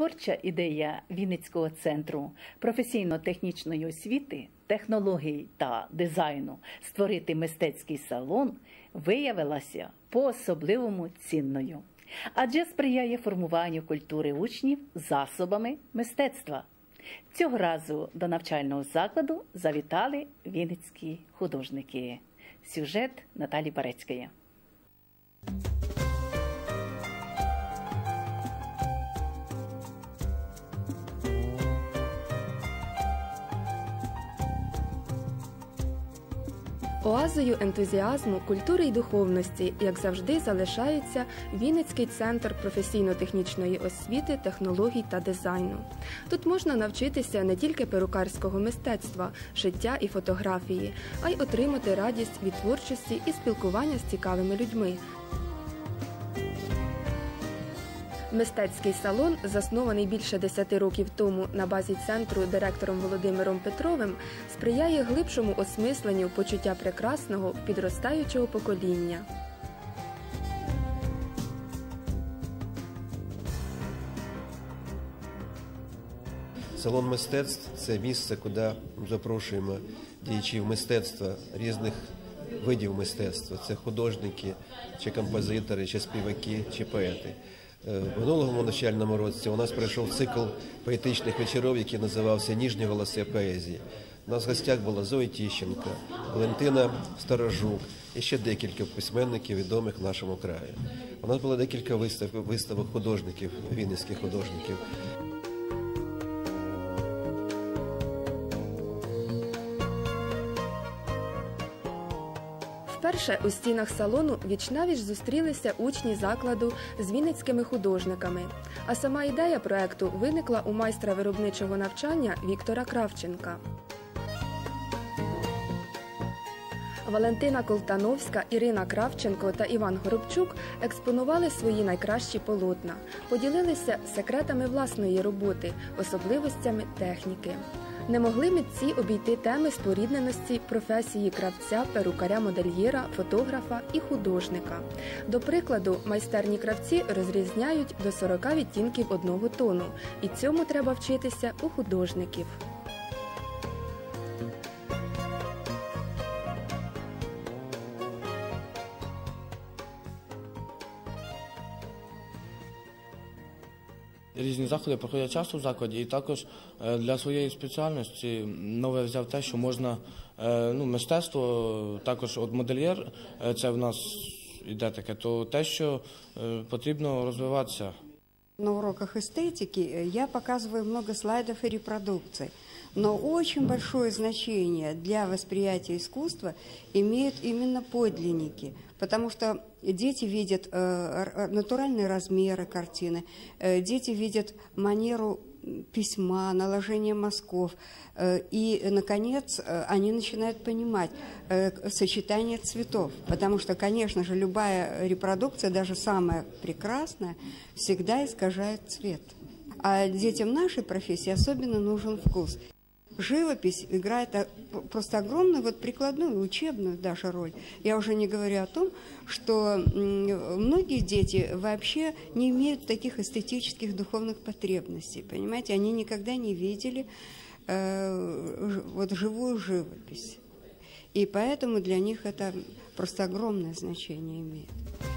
Творча ідея Вінницького центру професійно-технічної освіти, технологій та дизайну створити мистецький салон виявилася по-особливому цінною, адже сприяє формуванню культури учнів засобами мистецтва. Цього разу до навчального закладу завітали вінницькі художники. Сюжет Наталі Парецької. Оазою ентузіазму, культури й духовності, як завжди, залишається Вінницький центр професійно-технічної освіти, технологій та дизайну. Тут можна навчитися не тільки перукарського мистецтва, шиття і фотографії, а й отримати радість від творчості і спілкування з цікавими людьми. Мистецький салон, заснований більше 10 років тому на базі центру директором Володимиром Петровим, сприяє глибшому осмисленню почуття прекрасного підростаючого покоління. Салон мистецтв це місце, куди запрошуємо діячів мистецтва різних видів мистецтва. Це художники, чи композитори, чи співаки, чи поети. Е, В минулому навчальному році у нас пройшов цикл поетичних вечорів, який називався Ніжні голоси поезії. У нас в гостях була Зоя Тіщенка, Валентина Старожук і ще декілька письменників відомих в нашому краї. У нас було декілька виставок, виставок художників, вінницьких художників. Вперше у стінах салону вічнавіч зустрілися учні закладу з вінницькими художниками. А сама ідея проекту виникла у майстра виробничого навчання Віктора Кравченка. Валентина Колтановська, Ірина Кравченко та Іван Горобчук експонували свої найкращі полотна, поділилися секретами власної роботи, особливостями техніки. Не могли митці обійти теми спорідненості професії кравця, перукаря, модельєра, фотографа і художника. До прикладу, майстерні кравці розрізняють до 40 відтінків одного тону, і цьому треба вчитися у художників. Різні заходи проходять часто в закладі, і також е, для своєї спеціальності нове взяв те, що можна е, ну, мистецтво, також от модельєр, е, це в нас іде таке, то те, що е, потрібно розвиватися. На уроках эстетики э, я показываю много слайдов и репродукций. Но очень большое значение для восприятия искусства имеют именно подлинники, потому что дети видят э, натуральные размеры картины, э, дети видят манеру письма, наложение мазков, э, и, наконец, э, они начинают понимать э, сочетание цветов, потому что, конечно же, любая репродукция, даже самая прекрасная, всегда искажает цвет. А детям нашей профессии особенно нужен вкус. Живопись играет просто огромную вот прикладную, учебную даже роль. Я уже не говорю о том, что многие дети вообще не имеют таких эстетических духовных потребностей, понимаете, они никогда не видели э, вот живую живопись. И поэтому для них это просто огромное значение имеет.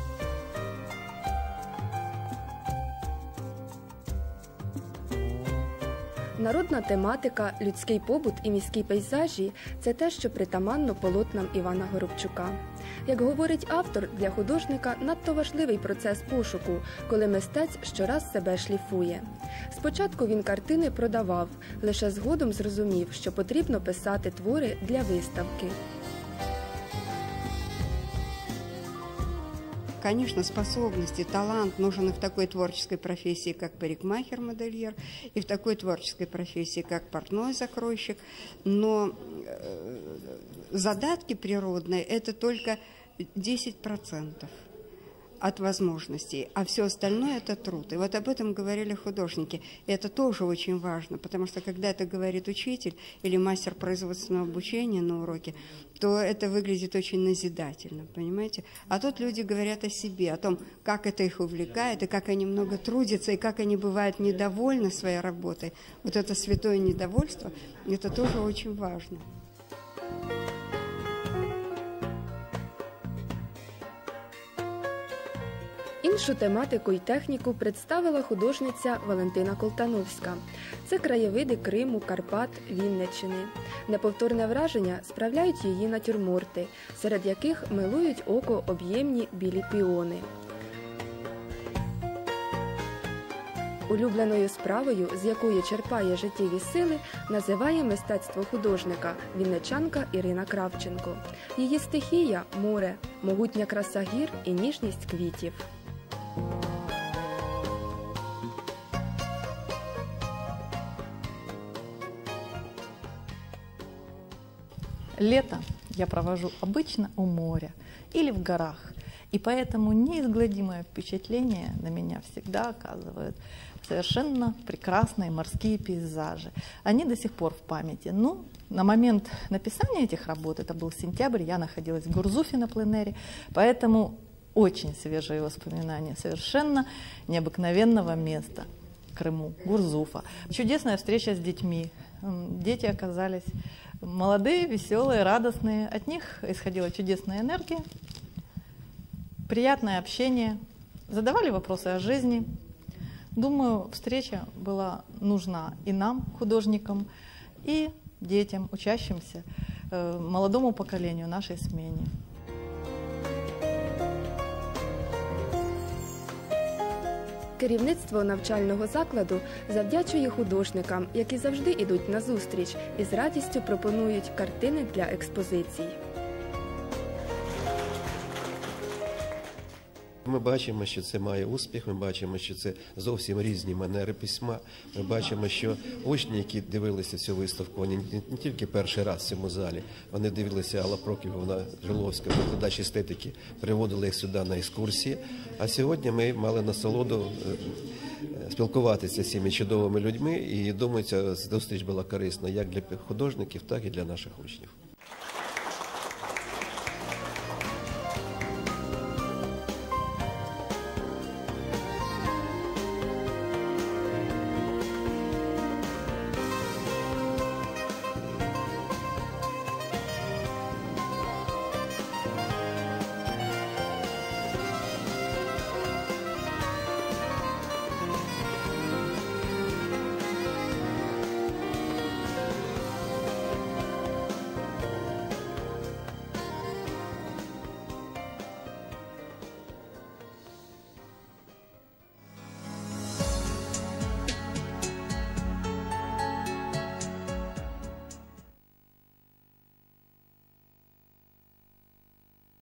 Народна тематика, людський побут і міські пейзажі це те, що притаманно полотнам Івана Горобчука. Як говорить автор, для художника надто важливий процес пошуку, коли мистець щораз себе шліфує. Спочатку він картини продавав, лише згодом зрозумів, що потрібно писати твори для виставки. Конечно, способности, талант нужен и в такой творческой профессии, как парикмахер-модельер, и в такой творческой профессии, как портной-закройщик. Но э, задатки природные – это только 10%. От возможностей, а все остальное это труд. И вот об этом говорили художники. И это тоже очень важно, потому что когда это говорит учитель или мастер производственного обучения на уроке, то это выглядит очень назидательно, понимаете? А тут люди говорят о себе, о том, как это их увлекает, и как они много трудятся, и как они бывают недовольны своей работой. Вот это святое недовольство, это тоже очень важно. Іншу тематику і техніку представила художниця Валентина Колтановська. Це краєвиди Криму, Карпат, Вінниччини. Неповторне враження справляють її натюрморти, серед яких милують око об'ємні білі піони. Улюбленою справою, з якої черпає життєві сили, називає мистецтво художника вінничанка Ірина Кравченко. Її стихія море, могутня краса гір і ніжність квітів. Лето я провожу обычно у моря или в горах. И поэтому неизгладимое впечатление на меня всегда оказывают совершенно прекрасные морские пейзажи. Они до сих пор в памяти. Ну, на момент написания этих работ, это был сентябрь, я находилась в Гурзуфе на пленэре, поэтому очень свежие воспоминания совершенно необыкновенного места. Крыму, Гурзуфа. Чудесная встреча с детьми. Дети оказались молодые, веселые, радостные. От них исходила чудесная энергия, приятное общение. Задавали вопросы о жизни. Думаю, встреча была нужна и нам, художникам, и детям, учащимся, э, молодому поколению нашей смене. Керівництво навчального закладу завдячує художникам, які завжди йдуть на зустріч і з радістю пропонують картини для експозицій. Ми бачимо, що це має успіх. Ми бачимо, що це зовсім різні манери письма. Ми бачимо, що учні, які дивилися цю виставку, вони не- тільки перший раз в цьому залі, вони дивилися Алла Проківна Жиловська, викладач естетики, приводили їх сюди на екскурсії. А сьогодні ми мали насолоду е, е, спілкуватися з цими чудовими людьми, і думаю, ця зустріч була корисна як для художників, так і для наших учнів.